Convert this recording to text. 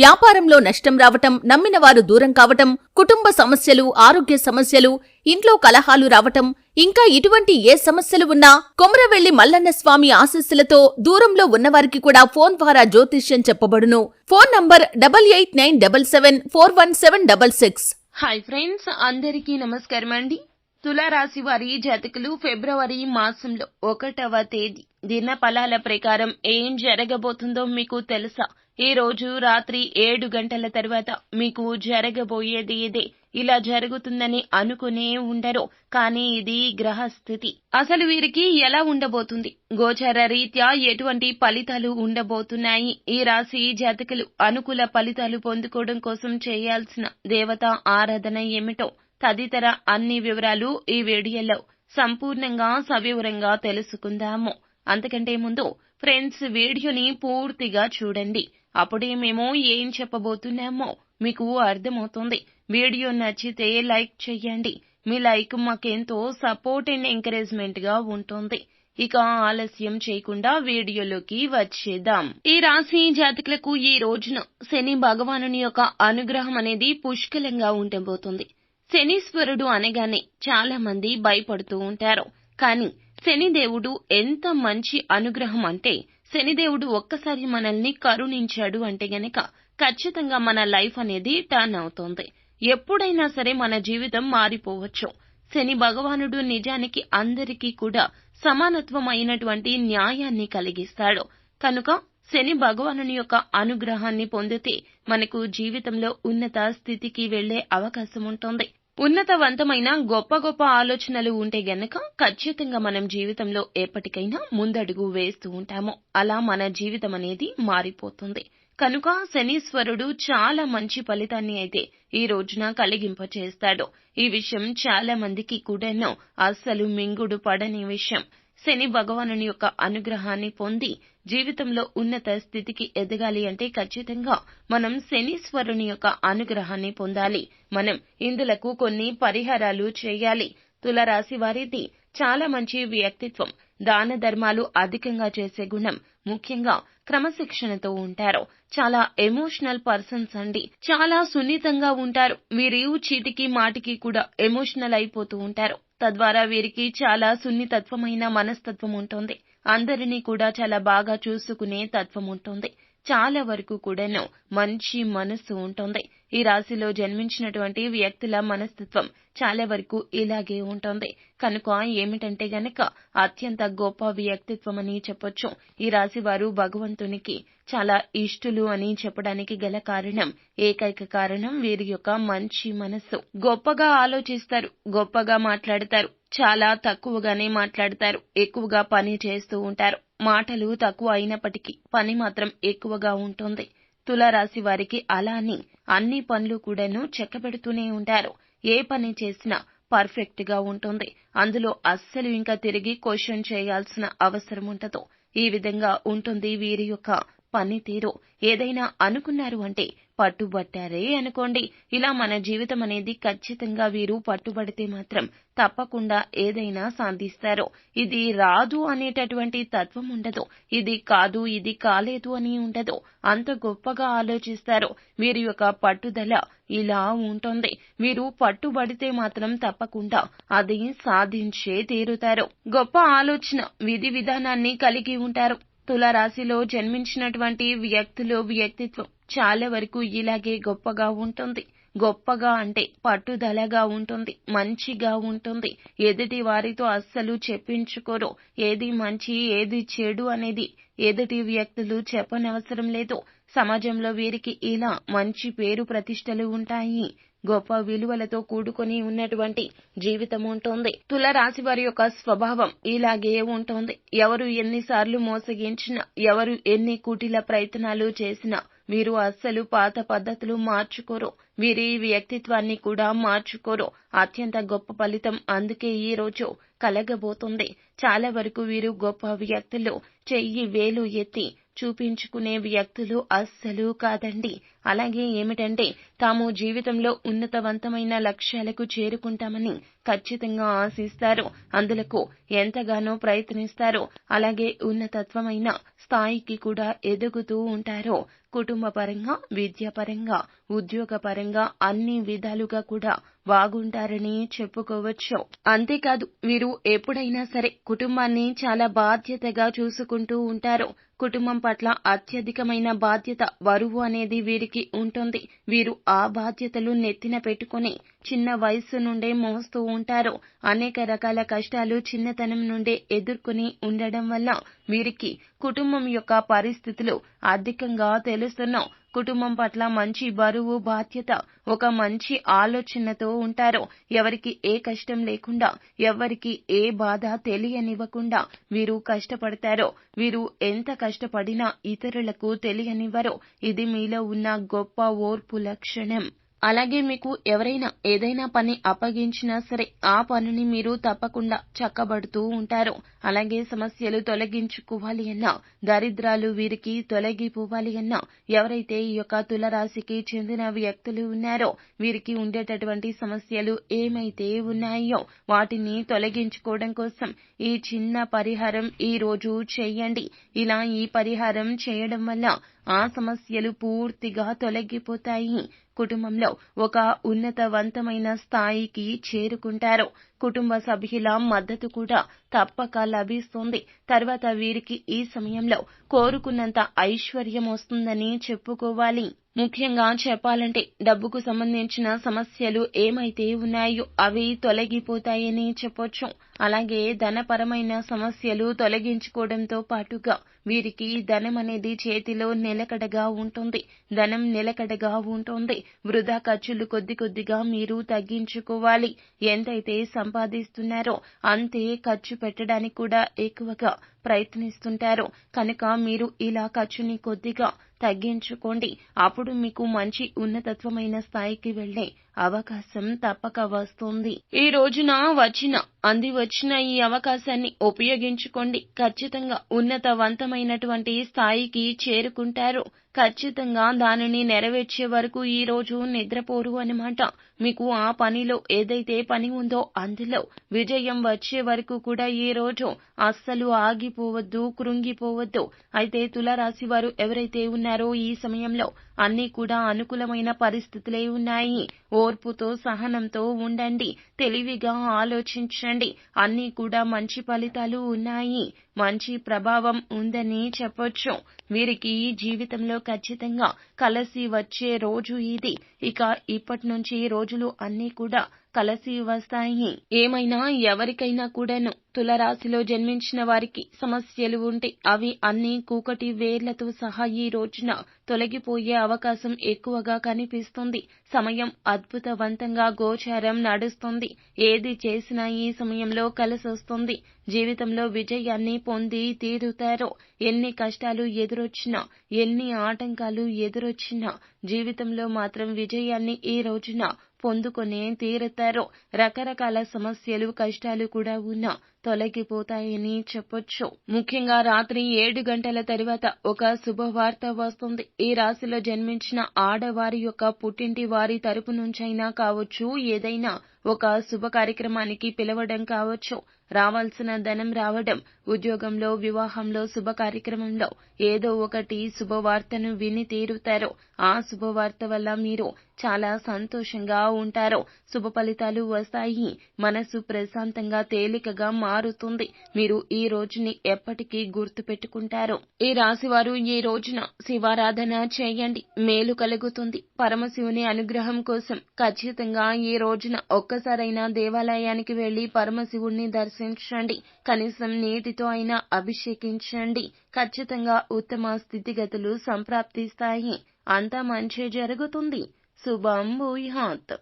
వ్యాపారంలో నష్టం రావటం నమ్మిన వారు దూరం కావటం కుటుంబ సమస్యలు ఆరోగ్య సమస్యలు ఇంట్లో కలహాలు రావటం ఇంకా ఇటువంటి ఏ సమస్యలు ఉన్నా కొమరవెల్లి మల్లన్న స్వామి ఆశస్సులతో దూరంలో ఉన్నవారికి కూడా ఫోన్ ద్వారా జ్యోతిష్యం చెప్పబడును. Phone number double eight nine double seven four one seven double six. Hi friends అందరికీ నమస్కారం అండి. తులారాశి వారి జాతకులు ఫిబ్రవరి మాసంలో ఒకటవ తేదీ. దిన ఫలాల ప్రకారం ఏం జరగబోతుందో మీకు తెలుసా? ఈ రోజు రాత్రి ఏడు గంటల తర్వాత మీకు జరగబోయేది ఇదే. ఇలా జరుగుతుందని అనుకునే ఉండరు కానీ ఇది గ్రహస్థితి. అసలు వీరికి ఎలా ఉండబోతుంది? గోచర రీత్యా ఎటువంటి ఫలితాలు ఉండబోతున్నాయి? ఈ రాశి జాతకులు అనుకూల ఫలితాలు పొందుకోవడం కోసం చేయాల్సిన దేవత ఆరాధన ఏమిటో తదితర అన్ని వివరాలు ఈ వీడియోలో సంపూర్ణంగా సవివరంగా తెలుసుకుందాము. అంతకంటే ముందు ఫ్రెండ్స్ వీడియోని పూర్తిగా చూడండి. అప్పుడే మేము ఏం చెప్పబోతున్నామో మీకు అర్థమవుతుంది. వీడియో నచ్చితే లైక్ చేయండి. మీ లైక్ మాకెంతో సపోర్ట్ అండ్ ఎంకరేజ్మెంట్గా ఉంటుంది. ఇక ఆలస్యం చేయకుండా వీడియోలోకి వచ్చేద్దాం. ఈ రాశి జాతకులకు ఈ రోజున శని భగవానుని యొక్క అనుగ్రహం అనేది పుష్కలంగా ఉండబోతుంది. శనీశ్వరుడు అనగానే చాలా మంది భయపడుతూ ఉంటారు. కానీ శనిదేవుడు ఎంత మంచి అనుగ్రహం అంటే శనిదేవుడు ఒక్కసారి మనల్ని కరుణించాడు అంటే గనక ఖచ్చితంగా మన లైఫ్ అనేది టర్న్ అవుతుంది. ఎప్పుడైనా సరే మన జీవితం మారిపోవచ్చు. శని భగవానుడు నిజానికి అందరికీ కూడా సమానత్వం అయినటువంటి న్యాయాన్ని కలిగిస్తాడు. కనుక శని భగవానుని యొక్క అనుగ్రహాన్ని పొందితే మనకు జీవితంలో ఉన్నత స్థితికి వెళ్ళే అవకాశం ఉంటుంది. ఉన్నతవంతమైన గొప్ప గొప్ప ఆలోచనలు ఉంటే గనక ఖచ్చితంగా మనం జీవితంలో ఎప్పటికైనా ముందడుగు వేస్తూ ఉంటాము. అలా మన జీవితం అనేది మారిపోతుంది. కనుక శనీశ్వరుడు చాలా మంచి ఫలితాన్ని అయితే ఈ రోజున కలిగింపచేస్తాడు. ఈ విషయం చాలా మందికి కూడాను అస్సలు మింగుడు పడని విషయం. శని భగవానుని యొక్క అనుగ్రహాన్ని పొంది జీవితంలో ఉన్నత స్థితికి ఎదగాలి అంటే ఖచ్చితంగా మనం శనీశ్వరుని యొక్క అనుగ్రహాన్ని పొందాలి. మనం ఇందులకు కొన్ని పరిహారాలు చేయాలి. తులరాశి వారిది చాలా మంచి వ్యక్తిత్వం. దాన ధర్మాలు అధికంగా చేసే గుణం. ముఖ్యంగా క్రమశిక్షణతో ఉంటారు. చాలా ఎమోషనల్ పర్సన్స్ అండి. చాలా సున్నితంగా ఉంటారు. వీరి చీటికి మాటికి కూడా ఎమోషనల్ అయిపోతూ ఉంటారు. తద్వారా వీరికి చాలా సున్నితత్వమైన మనస్తత్వం ఉంటుంది. అందరినీ కూడా చాలా బాగా చూసుకునే తత్వం ఉంటుంది. చాలా వరకు కూడాను మంచి మనసు ఉంటుంది. ఈ రాశిలో జన్మించినటువంటి వ్యక్తుల మనస్తత్వం చాలా వరకు ఇలాగే ఉంటుంది. కనుక ఏమిటంటే గనక అత్యంత గొప్ప వ్యక్తిత్వం అని చెప్పొచ్చు. ఈ రాశి వారు భగవంతునికి చాలా ఇష్టులు అని చెప్పడానికి గల కారణం ఏకైక కారణం వీరి యొక్క మంచి మనస్సు. గొప్పగా ఆలోచిస్తారు గొప్పగా మాట్లాడతారు చాలా తక్కువగానే మాట్లాడతారు ఎక్కువగా పని చేస్తూ ఉంటారు. మాటలు తక్కువ అయినప్పటికీ పని మాత్రం ఎక్కువగా ఉంటుంది. తులారాశి వారికి అలా అని అన్ని పనులు కూడాను చెక్కబెడుతూనే ఉంటారు. ఏ పని చేసినా పర్ఫెక్ట్గా ఉంటుంది. అందులో అస్సలు ఇంకా తిరిగి క్వశ్చన్ చేయాల్సిన అవసరం ఉండదు. ఈ విధంగా ఉంటుంది వీరి యొక్క పనితీరు. ఏదైనా అనుకున్నారు అంటే పట్టుబట్టారే అనుకోండి. ఇలా మన జీవితం అనేది ఖచ్చితంగా వీరు పట్టుబడితే మాత్రం తప్పకుండా ఏదైనా సాధిస్తారు. ఇది రాదు అనేటటువంటి తత్వం ఉండదు. ఇది కాదు ఇది కాలేదు అని ఉండదు. అంత గొప్పగా ఆలోచిస్తారు. వీరి యొక్క పట్టుదల ఇలా ఉంటుంది. మీరు పట్టుబడితే మాత్రం తప్పకుండా అది సాధించే తీరుతారు. గొప్ప ఆలోచన విధి విధానాన్ని కలిగి ఉంటారు. తులారాశిలో జన్మించినటువంటి వ్యక్తులు వ్యక్తిత్వం చాలా వరకు ఇలాగే గొప్పగా ఉంటుంది. గొప్పగా అంటే పట్టుదలగా ఉంటుంది మంచిగా ఉంటుంది. ఎదుటి వారితో అస్సలు చెప్పించుకోరు ఏది మంచి ఏది చెడు అనేది ఎదుటి వ్యక్తులు చెప్పనవసరం లేదు. సమాజంలో వీరికి ఇలా మంచి పేరు ప్రతిష్టలు ఉంటాయి. గొప్ప విలువలతో కూడుకొని ఉన్నటువంటి జీవితం ఉంటుంది. తులరాశి వారి యొక్క స్వభావం ఇలాగే ఉంటుంది. ఎవరు ఎన్నిసార్లు మోసగించినా ఎవరు ఎన్ని కుటిల ప్రయత్నాలు చేసినా వీరు అస్సలు పాత పద్ధతులు మార్చుకోరు. వీరి వ్యక్తిత్వాన్ని కూడా మార్చుకోరు. అత్యంత గొప్ప ఫలితం అందుకే ఈ రోజు కలగబోతుంది. చాలా వరకు వీరు గొప్ప వ్యక్తులు. చెయ్యి వేలు ఎత్తి చూపించుకునే వ్యక్తులు అస్సలు కాదండి. అలాగే ఏమిటంటే తాము జీవితంలో ఉన్నతవంతమైన లక్ష్యాలకు చేరుకుంటామని ఖచ్చితంగా ఆశిస్తారు. అందులకు ఎంతగానో ప్రయత్నిస్తారు. అలాగే ఉన్నతత్వమైన స్థాయికి కూడా ఎదుగుతూ ఉంటారు. కుటుంబ పరంగా విద్యాపరంగా ఉద్యోగపరంగా అన్ని విధాలుగా కూడా బాగుంటారని చెప్పుకోవచ్చు. అంతేకాదు వీరు ఎప్పుడైనా సరే కుటుంబాన్ని చాలా బాధ్యతగా చూసుకుంటూ ఉంటారు. కుటుంబం పట్ల అత్యధికమైన బాధ్యత బరువు అనేది వీరికి ఉంటుంది. వీరు ఆ బాధ్యతలు నెత్తిన పెట్టుకుని చిన్న వయస్సు నుండే మోస్తూ ఉంటారు. అనేక రకాల కష్టాలు చిన్నతనం నుండే ఎదుర్కొని ఉండడం వల్ల వీరికి కుటుంబం యొక్క పరిస్థితులు అధికంగా తెలుస్తున్నాం కుటుంబం పట్ల మంచి బరువు బాధ్యత ఒక మంచి ఆలోచనతో ఉంటారు ఎవరికి ఏ కష్టం లేకుండా ఎవరికి ఏ బాధ తెలియనివ్వకుండా వీరు కష్టపడతారో వీరు ఎంత కష్టపడినా ఇతరులకు తెలియనివ్వరో ఇది మీలో ఉన్న గొప్ప ఓర్పు లక్షణం. అలాగే మీకు ఎవరైనా ఏదైనా పని అప్పగించినా సరే ఆ పనిని మీరు తప్పకుండా చక్కబడుతూ ఉంటారు. అలాగే సమస్యలు తొలగించుకోవాలి అన్నా దరిద్రాలు వీరికి తొలగిపోవాలి అన్నా ఎవరైతే ఈ యొక్క తులరాశికి చెందిన వ్యక్తులు ఉన్నారో వీరికి ఉండేటటువంటి సమస్యలు ఏమైతే ఉన్నాయో వాటిని తొలగించుకోవడం కోసం ఈ చిన్న పరిహారం ఈ రోజు చేయండి. ఇలా ఈ పరిహారం చేయడం వల్ల ఆ సమస్యలు పూర్తిగా తొలగిపోతాయి. కుటుంబంలో ఒక ఉన్నతవంతమైన స్థాయికి చేరుకుంటారు. కుటుంబ సభ్యుల మద్దతు కూడా తప్పక లభిస్తుంది. తర్వాత వీరికి ఈ సమయంలో కోరుకున్నంత ఐశ్వర్యం వస్తుందని చెప్పుకోవాలి. ముఖ్యంగా చెప్పాలంటే డబ్బుకు సంబంధించిన సమస్యలు ఏమైతే ఉన్నాయో అవి తొలగిపోతాయని చెప్పొచ్చు. అలాగే ధనపరమైన సమస్యలు తొలగించుకోవడంతో పాటుగా వీరికి ధనం అనేది చేతిలో నిలకడగా ఉంటుంది. ధనం నిలకడగా ఉంటుంది. వృధా ఖర్చులు కొద్ది కొద్దిగా మీరు తగ్గించుకోవాలి. ఎంతైతే సంపాదిస్తున్నారో అంతే ఖర్చు పెట్టడానికి కూడా ఎక్కువగా ప్రయత్నిస్తుంటారు. కనుక మీరు ఇలా ఖర్చుని కొద్దిగా తగ్గించుకోండి. అప్పుడు మీకు మంచి ఉన్నతత్వమైన స్థాయికి వెళ్ళే అవకాశం తప్పక వస్తుంది. ఈ రోజున వచ్చిన అంది వచ్చిన ఈ అవకాశాన్ని ఉపయోగించుకోండి. ఖచ్చితంగా ఉన్నతవంతమైనటువంటి స్థాయికి చేరుకుంటారు. ఖచ్చితంగా దానిని నెరవేర్చే వరకు ఈ రోజు నిద్రపోరు అనమాట మీకు ఆ పనిలో ఏదైతే పని ఉందో అందులో విజయం వచ్చే వరకు కూడా ఈ రోజు అస్సలు ఆగిపోవద్దు కృంగిపోవద్దు. అయితే తులారాశి వారు ఎవరైతే ఉన్నారో ఈ సమయంలో అన్ని కూడా అనుకూలమైన పరిస్థితులే ఉన్నాయి. ఓర్పుతో సహనంతో ఉండండి. తెలివిగా ఆలోచించండి. అన్ని కూడా మంచి ఫలితాలు ఉన్నాయి. మంచి ప్రభావం ఉందని చెప్పొచ్చు. వీరికి జీవితంలో ఖచ్చితంగా కలసి వచ్చే రోజు ఇది. ఇక ఇప్పటి నుంచి రోజులు అన్నీ కూడా కలసి వస్తాయి. ఏమైనా ఎవరికైనా కూడాను తులరాశిలో జన్మించిన వారికి సమస్యలు ఉంటే అవి అన్ని కూకటి వేర్లతో సహా ఈ రోజున తొలగిపోయే అవకాశం ఎక్కువగా కనిపిస్తుంది. సమయం అద్భుతవంతంగా గోచారం నడుస్తుంది. ఏది చేసినా ఈ సమయంలో కలిసొస్తుంది. జీవితంలో విజయాన్ని పొంది తీరుతారో ఎన్ని కష్టాలు ఎదురొచ్చినా ఎన్ని ఆటంకాలు ఎదురొచ్చినా జీవితంలో మాత్రం విజయాన్ని ఈ రోజున పొందుకునే తీరుతారో రకరకాల సమస్యలు కష్టాలు కూడా ఉన్నా తొలగిపోతాయని చెప్పొచ్చు. ముఖ్యంగా రాత్రి ఏడు గంటల తరువాత ఒక శుభవార్త వస్తుంది. ఈ రాశిలో జన్మించిన ఆడవారి యొక్క పుట్టింటి వారి తరపు నుంచైనా కావచ్చు ఏదైనా ఒక శుభ కార్యక్రమానికి పిలవడం కావచ్చు. రావాల్సిన ధనం రావడం ఉద్యోగంలో వివాహంలో శుభ కార్యక్రమంలో ఏదో ఒకటి శుభవార్తను విని తీరుతారు. ఆ శుభవార్త వల్ల మీరు చాలా సంతోషంగా ఉంటారు. శుభ ఫలితాలు వస్తాయి. మనసు ప్రశాంతంగా తేలికగా మారుతుంది. మీరు ఈ రోజుని ఎప్పటికీ గుర్తుపెట్టుకుంటారు. ఈ రాశివారు ఈ రోజున శివారాధన చేయండి. మేలు కలుగుతుంది. పరమశివుని అనుగ్రహం కోసం ఖచ్చితంగా ఈ రోజున ఒక్కసారైనా దేవాలయానికి వెళ్ళి పరమశివుణ్ణి దర్శించండి. కనీసం నీటితో అయినా అభిషేకించండి. ఖచ్చితంగా ఉత్తమ స్థితిగతులు సంప్రాప్తిస్తాయి. అంతా మంచి జరుగుతుంది. శుభం భూయాత్.